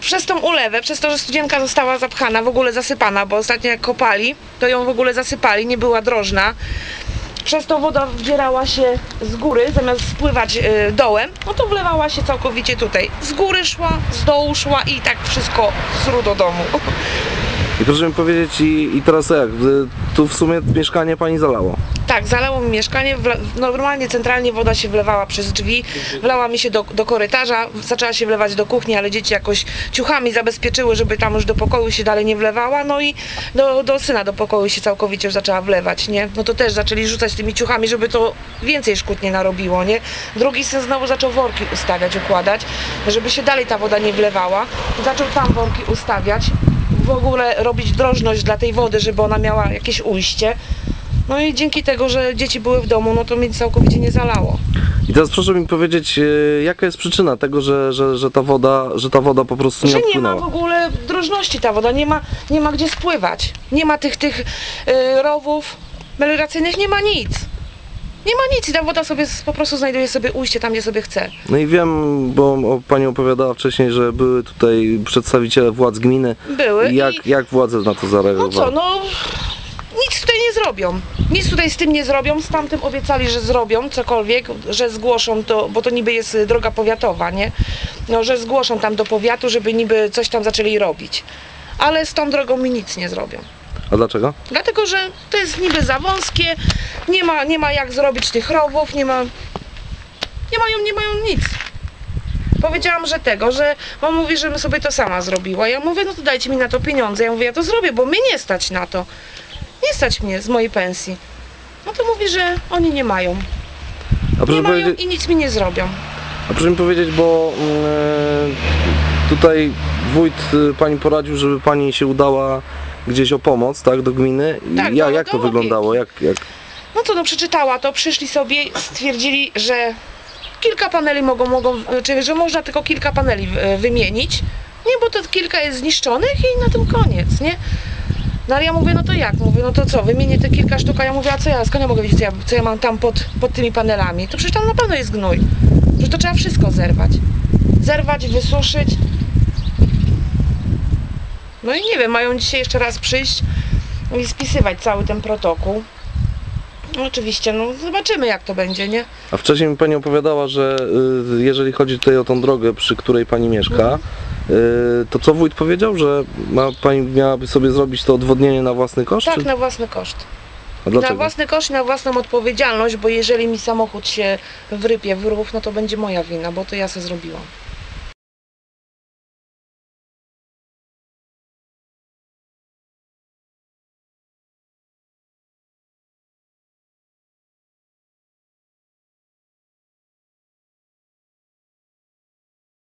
Przez tą ulewę, przez to, że studzienka została zapchana, w ogóle zasypana, bo ostatnio jak kopali, to ją w ogóle zasypali, nie była drożna. Przez to woda wdzierała się z góry, zamiast spływać y, dołem, no to wlewała się całkowicie tutaj. Z góry szła, z dołu szła i tak wszystko sru do domu. I proszę mi powiedzieć, i, i teraz jak? Tu w sumie mieszkanie pani zalało. Tak, zalało mi mieszkanie. wla- Normalnie centralnie woda się wlewała przez drzwi, wlała mi się do, do korytarza, zaczęła się wlewać do kuchni, ale dzieci jakoś ciuchami zabezpieczyły, żeby tam już do pokoju się dalej nie wlewała. No i do, do syna do pokoju się całkowicie już zaczęła wlewać, nie? No to też zaczęli rzucać tymi ciuchami, żeby to więcej szkód nie narobiło, nie? Drugi syn znowu zaczął worki ustawiać, układać, żeby się dalej ta woda nie wlewała. Zaczął tam worki ustawiać, w ogóle robić drożność dla tej wody, żeby ona miała jakieś ujście. No i dzięki tego, że dzieci były w domu, no to mnie całkowicie nie zalało. I teraz proszę mi powiedzieć, y, jaka jest przyczyna tego, że, że, że, ta, woda, że ta woda po prostu nie Że nie ma w ogóle drożności ta woda, nie ma, nie ma gdzie spływać. Nie ma tych, tych y, rowów melioracyjnych, nie ma nic. Nie ma nic i ta woda sobie po prostu znajduje sobie ujście tam, gdzie sobie chce. No i wiem, bo pani opowiadała wcześniej, że były tutaj przedstawiciele władz gminy. Były jak, i jak władze na to no zareagowały? co, no nic tutaj nie zrobią. Nic tutaj z tym nie zrobią, z tamtym obiecali, że zrobią cokolwiek, że zgłoszą to, bo to niby jest y, droga powiatowa, nie? No, że zgłoszą tam do powiatu, żeby niby coś tam zaczęli robić. Ale z tą drogą mi nic nie zrobią. A dlaczego? Dlatego, że to jest niby za wąskie, nie ma, nie ma jak zrobić tych rowów, nie ma. Nie mają, nie mają nic. Powiedziałam, że tego, że on mówi, żebym sobie to sama zrobiła. Ja mówię, no to dajcie mi na to pieniądze. Ja mówię, ja to zrobię, bo mnie nie stać na to. Nie stać mnie z mojej pensji. No to mówi, że oni nie mają. A Nie mają powiedzieć, i nic mi nie zrobią. a proszę mi powiedzieć, bo mm, tutaj wójt y, pani poradził, żeby pani się udała gdzieś o pomoc, tak, do gminy. Tak, ja, do- jak do to wyglądało? Jak, jak... No to no przeczytała to, przyszli sobie, stwierdzili, że kilka paneli mogą, mogą, czyli że można tylko kilka paneli e, wymienić. Nie, bo to kilka jest zniszczonych i na tym koniec, nie? No ale ja mówię, no to jak? Mówię, no to co, wymienię te kilka sztuk, a ja mówię, a co ja, skąd ja mogę wiedzieć, co ja, co ja mam tam pod, pod tymi panelami? To przecież tam na pewno jest gnój. Że to trzeba wszystko zerwać. Zerwać, wysuszyć. No i nie wiem, mają dzisiaj jeszcze raz przyjść i spisywać cały ten protokół. No oczywiście, no zobaczymy jak to będzie, nie? A wcześniej mi pani opowiadała, że y, jeżeli chodzi tutaj o tą drogę, przy której pani mieszka, y, to co wójt powiedział, że ma, pani miałaby sobie zrobić to odwodnienie na własny koszt? Tak, czy... na własny koszt. Na własny koszt i na własną odpowiedzialność, bo jeżeli mi samochód się wrypie w rów, no to będzie moja wina, bo to ja se zrobiłam.